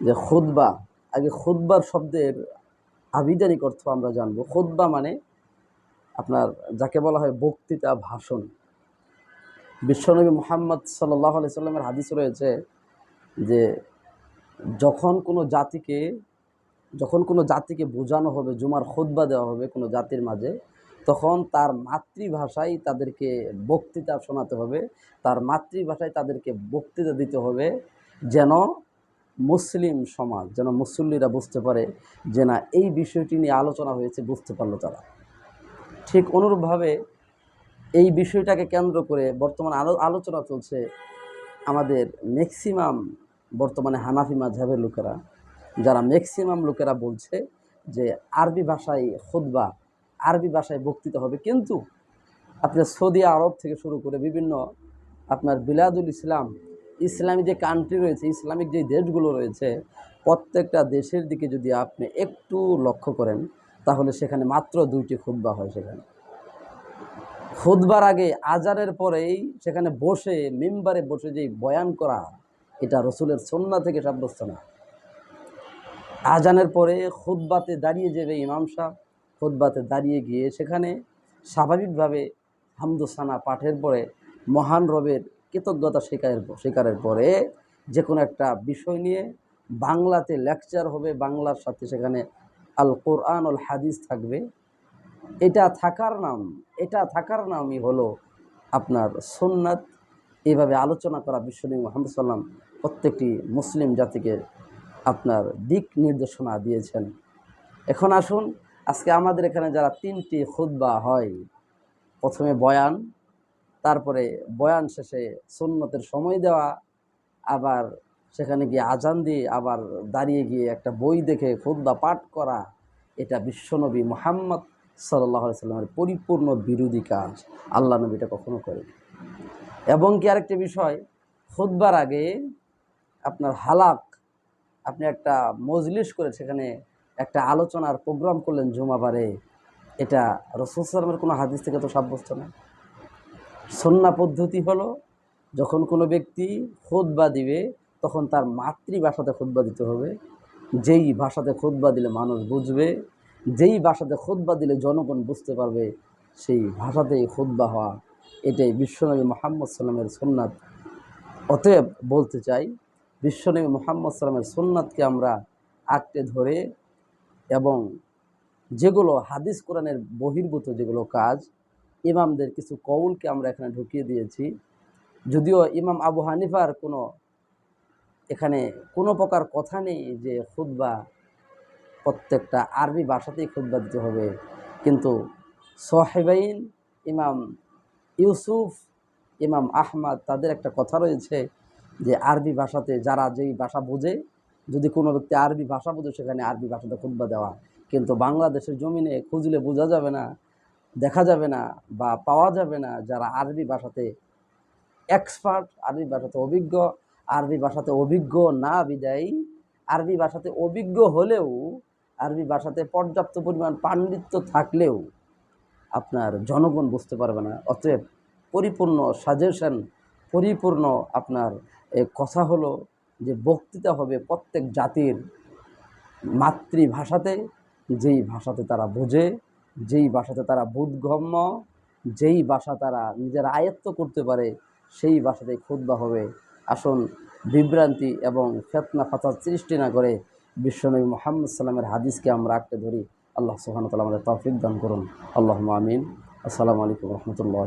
যে খুদ্া আগে খুদ্বার শব্দের আবিধানিক অর্থ আমরা জানব। খুদ্া মানে আপনার যাকে বলা হয় বক্তৃতা, ভাষণ। বিশ্বনবী মোহাম্মদ সাল্লাহ আলি সাল্লামের হাদিস রয়েছে যে যখন কোনো জাতিকে, যখন কোনো জাতিকে বোঝানো হবে, জুমার খুদ্া দেওয়া হবে কোনো জাতির মাঝে, তখন তার মাতৃভাষায় তাদেরকে বক্তৃতা শোনাতে হবে। তার মাতৃভাষায় তাদেরকে বক্তৃতা দিতে হবে যেন মুসলিম সমাজ, যেন মুসল্লিরা বুঝতে পারে যে না, এই বিষয়টি নিয়ে আলোচনা হয়েছে, বুঝতে পারল তারা। ঠিক অনুরূপভাবে এই বিষয়টাকে কেন্দ্র করে বর্তমানে আলো, আলোচনা চলছে আমাদের ম্যাক্সিমাম বর্তমানে হানাফি মাঝহের লোকেরা, যারা ম্যাক্সিমাম লোকেরা বলছে যে আরবি ভাষায় খুদ্া আরবি ভাষায় বক্তৃতা হবে। কিন্তু আপনার সৌদি আরব থেকে শুরু করে বিভিন্ন আপনার বিলাদুল ইসলাম ইসলামী যে কান্ট্রি রয়েছে, ইসলামিক যে দেশগুলো রয়েছে, প্রত্যেকটা দেশের দিকে যদি আপনি একটু লক্ষ্য করেন, তাহলে সেখানে মাত্র দুইটি খুদ্া হয় সেখানে। খুদবার আগে, আজানের পরেই সেখানে বসে মেম্বারে বসে যেই বয়ান করা, এটা রসুলের সন্না থেকে সাব্যস্ত না। আজানের পরে খুদ্বাতে দাঁড়িয়ে যাবে ইমাম সাহ খুদ্বাতে দাঁড়িয়ে গিয়ে সেখানে স্বাভাবিকভাবে হামদুসানা পাঠের পরে মহান রবের কৃতজ্ঞতা স্বীকারের স্বীকারের পরে যে কোনো একটা বিষয় নিয়ে বাংলাতে লেকচার হবে, বাংলার সাথে সেখানে আল কোরআন আল হাদিস থাকবে। এটা থাকার নাম, এটা থাকার নামই হলো আপনার সোননাথ এইভাবে আলোচনা করা বিশ্বনবী মোহাম্মদ সাল্লাম প্রত্যেকটি মুসলিম জাতিকে আপনার দিক নির্দেশনা দিয়েছেন। এখন আসুন, আজকে আমাদের এখানে যারা তিনটি খুদ্া হয়, প্রথমে বয়ান তারপরে বয়ান শেষে সুন্নতের সময় দেওয়া, আবার সেখানে গিয়ে আজান দিয়ে আবার দাঁড়িয়ে গিয়ে একটা বই দেখে খুদ্া পাঠ করা, এটা বিশ্বনবী মোহাম্মদ সাল্লাহ সাল্লামের পরিপূর্ণ বিরোধী কাজ। আল্লাহ নবী এটা কখনো করে এবং কি আরেকটি বিষয়, খুদ্বার আগে আপনার হালাক, আপনি একটা মজলিস করে সেখানে একটা আলোচনার প্রোগ্রাম করলেন জুমাবারে, এটা রসুল সালামের কোনো হাদিস থেকে তো সাব্যস্ত না সন্না পদ্ধতি হলো, যখন কোনো ব্যক্তি খোদবা দিবে, তখন তার মাতৃভাষাতে খোদবা দিতে হবে। যেই ভাষাতে খোদবা দিলে মানুষ বুঝবে, যেই ভাষাতে খোদবা দিলে জনগণ বুঝতে পারবে, সেই ভাষাতেই খোদবা হওয়া। এটাই বিশ্বনবী মোহাম্মদ সাল্লামের সোননাথ অতএব বলতে চাই, বিশ্বনবী মোহাম্মদ সাল্লামের সোননাথকে আমরা আঁকড়ে ধরে এবং যেগুলো হাদিস কোরআনের বহির্ভূত যেগুলো কাজ ইমামদের কিছু কৌলকে আমরা এখানে ঢুকিয়ে দিয়েছি। যদিও ইমাম আবু হানিফার কোনো এখানে কোনো প্রকার কথা নেই যে খুদ্া প্রত্যেকটা আরবি ভাষাতেই খুদ্া দিতে হবে। কিন্তু সোহেবাইন, ইমাম ইউসুফ, ইমাম আহমদ তাদের একটা কথা রয়েছে যে আরবি ভাষাতে যারা যেই ভাষা বোঝে, যদি কোনো ব্যক্তি আরবি ভাষা বোঝে সেখানে আরবি ভাষাতে খুদ্া দেওয়া। কিন্তু বাংলাদেশের জমিনে খুঁজলে বোঝা যাবে না দেখা যাবে না বা পাওয়া যাবে না যারা আরবি ভাষাতে এক্সপার্ট আরবি ভাষাতে অভিজ্ঞ, আরবি ভাষাতে অভিজ্ঞ না বিদায়ী, আরবি ভাষাতে অভিজ্ঞ হলেও, আরবি ভাষাতে পর্যাপ্ত পরিমাণ পাণ্ডিত্য থাকলেও আপনার জনগণ বুঝতে পারবে না। অতএব পরিপূর্ণ সাজেশন পরিপূর্ণ আপনার কথা হলো যে বক্তৃতা হবে প্রত্যেক জাতির মাতৃভাষাতে, যেই ভাষাতে তারা বোঝে। যেই বাসাতে তারা বোধগম্য, যেই বাসা তারা নিজের আয়ত্ত করতে পারে, সেই বাসাতে খুদ্া হবে। আসুন, বিভ্রান্তি এবং ফেতনা ফাতার সৃষ্টি না করে বিশ্বনবী মোহাম্মদ সাল্লামের হাদিসকে আমরা আঁকতে ধরি। আল্লাহ সুহান তালা আমাদের তৌফিক দান করুন। আল্লাহ আমিন। আসসালামু আলাইকুম রহমতুল্লাহ